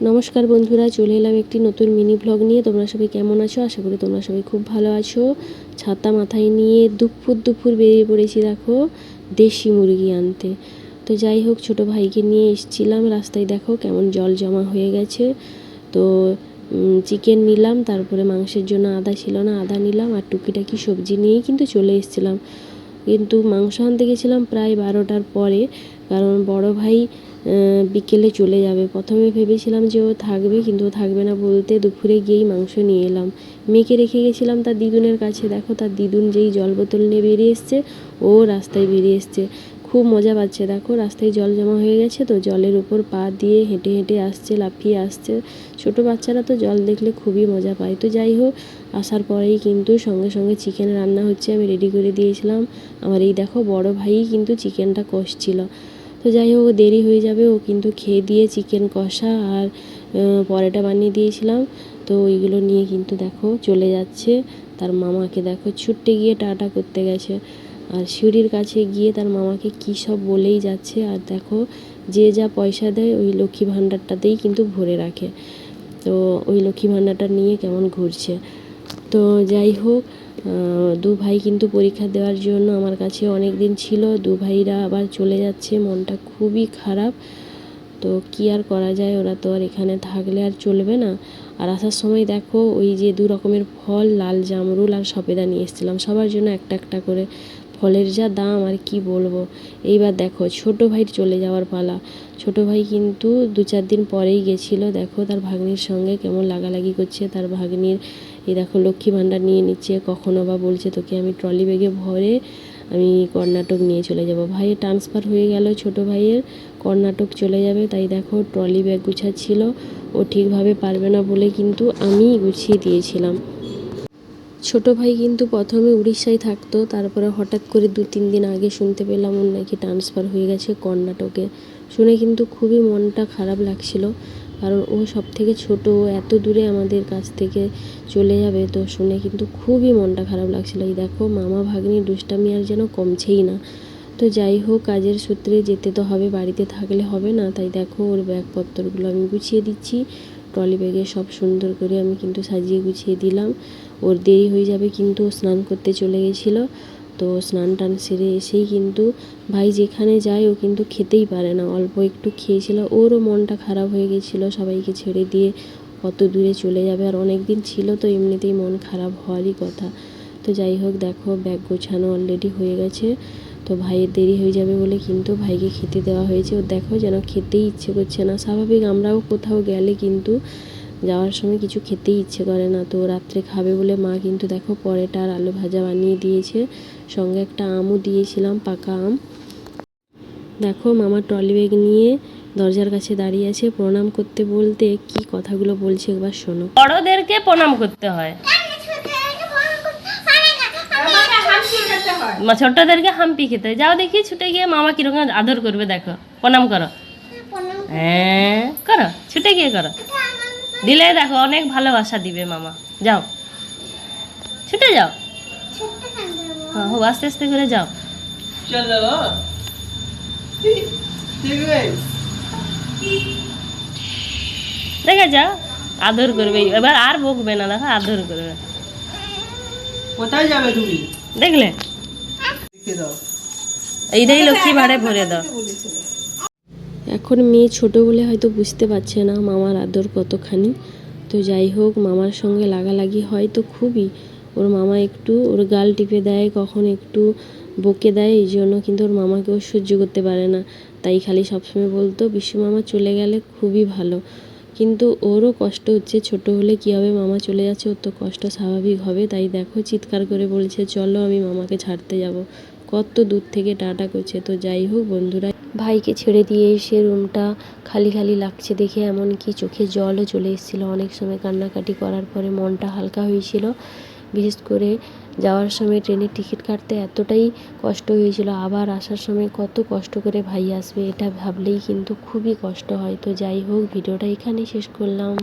নমস্কার বন্ধুরা, চলে এলাম একটি নতুন মিনি ব্লগ নিয়ে। তোমরা সবাই কেমন আছো? আশা করি তোমরা সবাই খুব ভালো আছো। ছাতা মাথায় নিয়ে দুপুর দুপুর বেরিয়ে পড়েছি, দেখো, দেশি মুরগি আনতে। তো যাই হোক, ছোট ভাইকে নিয়ে এসেছিলাম। রাস্তায় দেখো কেমন জল জমা হয়ে গেছে। তো চিকেন নিলাম, তারপরে মাংসের জন্য আদা ছিল না, আদা নিলাম আর টুকিটাকি সবজি নিয়েই কিন্তু চলে এসেছিলাম। কিন্তু মাংস আনতে গেছিলাম প্রায় বারোটার পরে। কারণ বড় ভাই বিকেলে চলে যাবে। প্রথমে ভেবেছিলাম যে ও থাকবে, কিন্তু ও থাকবে না বলতে দুপুরে গিয়েই মাংস নিয়ে এলাম। মেয়েকে রেখে গেছিলাম তার দিদুনের কাছে। দেখো, তার দিদুন যেই জল বোতল নিয়ে বেরিয়ে এসছে, ও রাস্তায় বেরিয়ে এসছে। খুব মজা পাচ্ছে। দেখো, রাস্তায় জল জমা হয়ে গেছে তো জলের উপর পা দিয়ে হেঁটে হেঁটে আসছে, লাফিয়ে আসছে। ছোট বাচ্চারা তো জল দেখলে খুবই মজা পায়। তো যাই হোক, আসার পরেই কিন্তু সঙ্গে সঙ্গে চিকেন রান্না হচ্ছে, আমি রেডি করে দিয়েছিলাম। আমার এই দেখো, বড় ভাই কিন্তু চিকেনটা কষছিল। তো যাই হোক দেরি হয়ে যাবে। ও কিন্তু খেয়ে দিয়ে চিকেন কষা আর পরোটা বানিয়ে দিয়েছিলাম। তো ওইগুলো নিয়ে কিন্তু দেখো চলে যাচ্ছে। তার মামাকে দেখো ছুটতে গিয়ে টাটা করতে গেছে। আর সিঁড়ির কাছে গিয়ে তার মামাকে কী সব বলেই যাচ্ছে। আর দেখো যে যা পয়সা দেয় ওই লক্ষ্মী ভাণ্ডারটাতেই কিন্তু ভরে রাখে। তো ওই লক্ষ্মী ভাণ্ডারটা নিয়ে কেমন ঘুরছে। তো যাই হোক দু ভাই কিন্তু পরীক্ষা দেওয়ার জন্য আমার কাছে অনেক দিন ছিল। দু ভাইরা আবার চলে যাচ্ছে, মনটা খুবই খারাপ। তো কি আর করা যায়, ওরা তো আর এখানে থাকলে আর চলবে না। আর আসার সময় দেখো, ওই যে দু রকমের ফল, লাল জামরুল আর সপেদা নিয়ে এসেছিলাম। সবার জন্য একটা একটা করে ফলের যা দাম, আর কি বলব? এইবার দেখো, ছোট ভাইয়ের চলে যাওয়ার পালা। ছোট ভাই কিন্তু দু চার দিন পরেই গেছিল। দেখো, তার ভাগ্নির সঙ্গে কেমন লাগালাগি করছে। তার ভাগ্নির, এই দেখো, লক্ষ্মী ভাণ্ডার নিয়ে নিচ্ছে। কখনো বা বলছে, তোকে আমি ট্রলি ব্যাগে ভরে আমি কর্ণাটক নিয়ে চলে যাব। ভাইয়ের ট্রান্সফার হয়ে গেল ছোট ভাইয়ের। কর্ণাটক চলে যাবে। তাই দেখো, ট্রলি ব্যাগ গুছাচ্ছিল। ও ঠিকভাবে পারবে না বলে কিন্তু আমিই গুছিয়ে দিয়েছিলাম। ছোট ভাই কিন্তু প্রথমে উড়িষ্যায় থাকতো, তারপরে হঠাৎ করে দু তিন দিন আগে শুনতে পেলাম ওর নাকি ট্রান্সফার হয়ে গেছে কর্ণাটকে। শুনে কিন্তু খুবই মনটা খারাপ লাগছিল, কারণ ও সব থেকে ছোটো এত দূরে আমাদের কাছ থেকে চলে যাবে, তো শুনে কিন্তু খুবই মনটা খারাপ লাগছিল। এই দেখো, মামা ভাগ্নি দুষ্টামি আর যেন কমছেই না। তো যাই হোক, কাজের সূত্রে যেতে তো হবে, বাড়িতে থাকলে হবে না, তাই দেখো ওর ব্যাগপত্রগুলো আমি গুছিয়ে দিচ্ছি। ট্রলি ব্যাগে সব সুন্দর করে আমি কিন্তু সাজিয়ে গুছিয়ে দিলাম। ওর দেরি হয়ে যাবে কিন্তু ও স্নান করতে চলে গেছিল। তো স্নান টান সেরে এসেই কিন্তু ভাই যেখানে যায় ও কিন্তু খেতেই পারে না। অল্প একটু খেয়েছিল, ওরও মনটা খারাপ হয়ে গেছিল সবাইকে ছেড়ে দিয়ে। কত দূরে চলে যাবে? আর অনেক দিন ছিল তো এমনিতেই মন খারাপ হওয়ারই কথা। তো যাই হোক, দেখো ব্যাগ গোছানো অলরেডি হয়ে গেছে। তো ভাইয়ের দেরি হয়ে যাবে বলে কিন্তু ভাইকে খেতে দেওয়া হয়েছে। ও দেখো যেন খেতেই ইচ্ছে করছে না। স্বাভাবিক আমরাও কোথাও গেলে কিন্তু যাওয়ার সময় কিছু খেতেই ইচ্ছে করে না। তো রাত্রে খাবে বলে মা কিন্তু দেখো পরেটা আর আলু ভাজা বানিয়ে দিয়েছে। সঙ্গে একটা আমও দিয়েছিলাম, পাকা আম। দেখো মামা ট্রলি ব্যাগ নিয়ে দরজার কাছে দাঁড়িয়ে আছে। প্রণাম করতে বলতে কি কথাগুলো বলছে একবার শোনো। বড়দেরকে প্রণাম করতে হয়। মা ছোটদেরকে হাম্পি খেতে। যাও দেখি ছুটে গিয়ে মামা কীরকম আদর করবে দেখো। প্রণাম করো। হ্যাঁ করো ছুটে গিয়ে করো। দিলে দেখো অনেক ভালোবাসা দিবে মামা। যাও। ছুটে যাও। হ্যাঁ আস্তে আস্তে করে যাও। দেখে যাও আদর করবে। এবার আর বকবে না দেখো আদর করবে। কোথায় যাবে তুমি? দেখলে? এইটাই লক্ষ্মী ভাড়ে ভরে দাও। এখন মেয়ে ছোট বলে হয়তো বুঝতে পারছে না মামার আদর কতখানি। তো যাই হোক মামার সঙ্গে লাগালাগি হয় তো খুবই। ওর মামা একটু ওর গাল টিপে দেয় কখন একটু বকে দেয় এই জন্য কিন্তু ওর মামাকে ও সহ্য করতে পারে না। তাই খালি সবসময় বলতো বিশ্ব মামা চলে গেলে খুবই ভালো। কিন্তু ওরও কষ্ট হচ্ছে ছোট হলে কী হবে মামা চলে যাচ্ছে ওর তো কষ্ট স্বাভাবিক হবে। তাই দেখো চিৎকার করে বলছে চলো আমি মামাকে ছাড়তে যাব। কত দূর থেকে টাটা করছে, তো যাই হোক বন্ধুরা। ভাইকে ছেড়ে দিয়ে এসে রুমটা খালি খালি লাগছে দেখে, এমনকি চোখে জলও চলে এসেছিল। অনেক সময় কান্নাকাটি করার পরে মনটা হালকা হয়েছিল। বিশেষ করে যাওয়ার সময় ট্রেনের টিকিট কাটতে এতটাই কষ্ট হয়েছিল। আবার আসার সময় কত কষ্ট করে ভাই আসবে, এটা ভাবলেই কিন্তু খুবই কষ্ট হয়। তো যাই হোক, ভিডিওটা এখানেই শেষ করলাম।